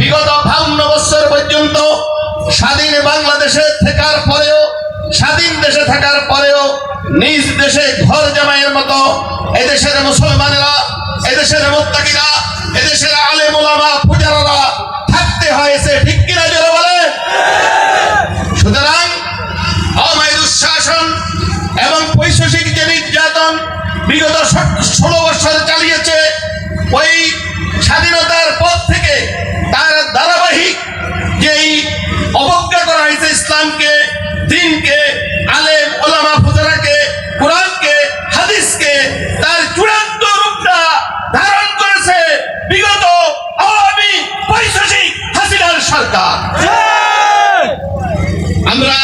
বিগত বাউন্ন বছর পর্যন্ত স্বাধীন বাংলাদেশে থাকার পরেও, স্বাধীন দেশে থাকার পরেও, নিজ দেশে ঘর জামাইয়ের মতো এদেশের মুসলমানেরা, এদেশের মোত্তাকিরা, এদেশের আলেম ওলামা পূজারারা থাকতে হয়েছে। ঠিক কিনা জোরে বলে? সুতরাং অমায় দুঃশাসন এবং পৈশাসিক যে নির্যাতন বিগত ষোলো বছর চালিয়েছে, ওই স্বাধীনতার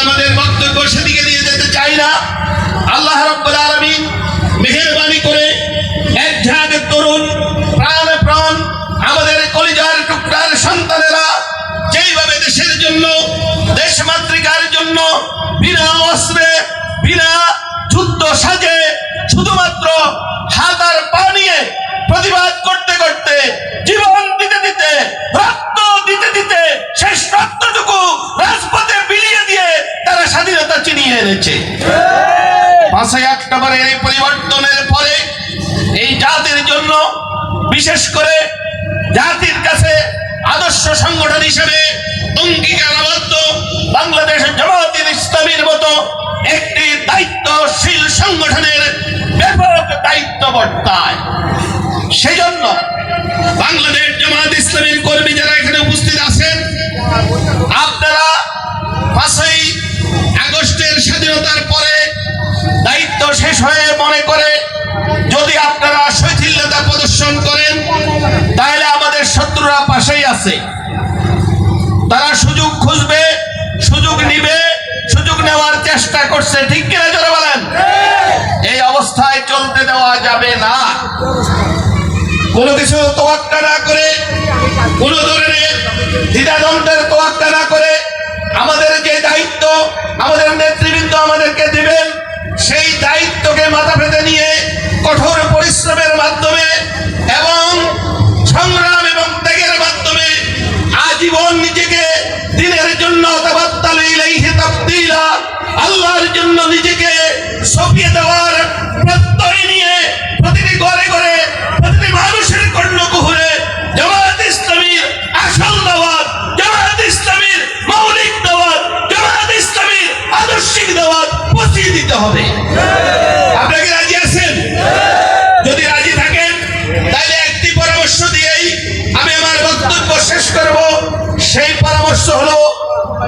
আমাদের বক্তব্য সেদিকে নিয়ে যেতে চাই না। আল্লাহ রব্বুল আলমিন মেহরবানি করে স্বাধীনতা চিনিয়ে এনেছে। পাঁচই অক্টোবরের এই পরিবর্তনের পরে এই জাতির জন্য, বিশেষ করে জাতির কাছে আদর্শ সংগঠন হিসেবে অঙ্গীকারাবদ্ধ বাংলাদেশ জামায়াতের ইসলামীর মতো একটি দায়িত্বশীল সংগঠনের ব্যাপক দায়িত্ব বর্তায়। সেই জন্য বাংলাদেশ জামাত ইসলামীর কর্মী যারা এখানে উপস্থিত আছেন, আপনারা পাঁচই আছে। তারা সুযোগ খুঁজবে, সুযোগ নিবে, সুযোগ নেওয়ার চেষ্টা করছে। ঠিক কিনা জোরে বলেন? এই অবস্থায় চলতে দেওয়া যাবে না। কোনো কিছু তোয়াক্কা না করে, কোনো ধরনের দ্বিধাদ্বন্দ্বের তোয়াক্কা না করে, আমাদের যে দায়িত্ব, আমাদের নেতৃবৃন্দ আমাদেরকে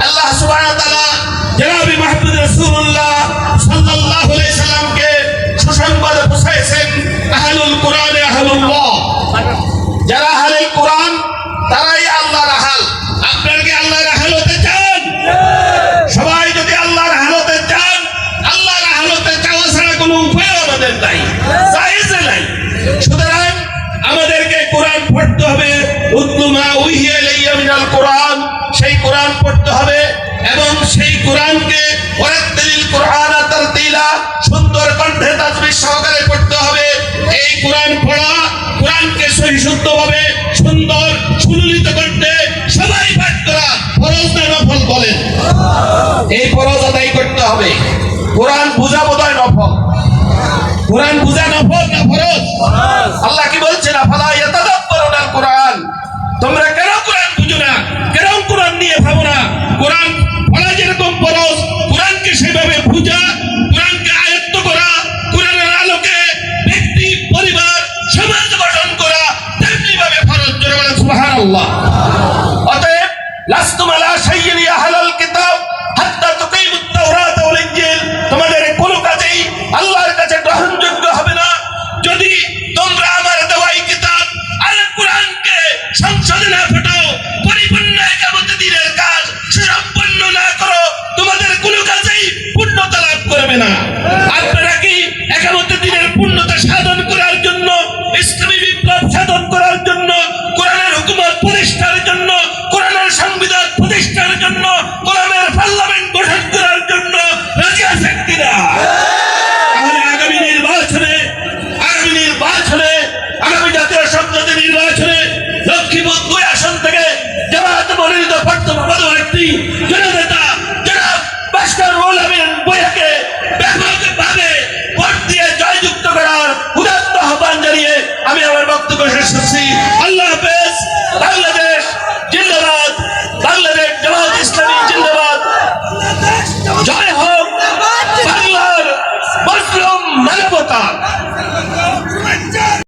আল্লাহ তাআলা জনাবি মাহমুদ রাসূলুল্লাহ সাল্লাল্লাহু সাল্লামকে আহলুল কোরআন যারা কোরআন, তারাই আল্লাহর আহাল। আপনারা আল্লাহর আহাল হতে চান? সবাই যদি আল্লাহর হালতে চান, আল্লাহর হালতে চাওয়া ছাড়া কোনো উপায় আমাদের নাই নাই। সুতরাং আমাদেরকে কোরআন পড়তে হবে, উতলুমা উহিয়া ইলাইয়া মিনাল কোরআন সেই কোরআন পড়তে হবে এবং সেই কোরআনকে ওয়ারাত্তিলিল কোরআন তারতিলা সুন্দর কণ্ঠে তাজবির সহকারে পড়তে হবে। এই কোরআন পড়া কোরআনকে সহি শুদ্ধভাবে সুন্দর সুললিত করতে সবাই পাঠ করা ফরজ না নফল বলেন। এই ফরজ আদায় করতে হবে। কোরআন বুঝা বোধহয় নফল। কোরআন বুঝা নফল না ফরজ? আল্লাহ কি বলছেন আফালা ইয়াতাদাব্বারুনাল কোরআন তোমরা লাস্তুম আলা শাইইন ইয়া কিতাব হাত্তা তুকিমুত তাওরাত ওয়াল ইনজিল। তোমাদের কোনো কাজেই আল্লাহর কাছে গ্রহণযোগ্য হবে না। যদি তোমরা আমার দেওয়া কিতাব আল কোরআনকে সংসদে না ফাটাও, পরিপূর্ণ একামতে দিনের কাজ সুসম্পন্ন না করো, তোমাদের কোনো কাজেই পূর্ণতা লাভ করবে না।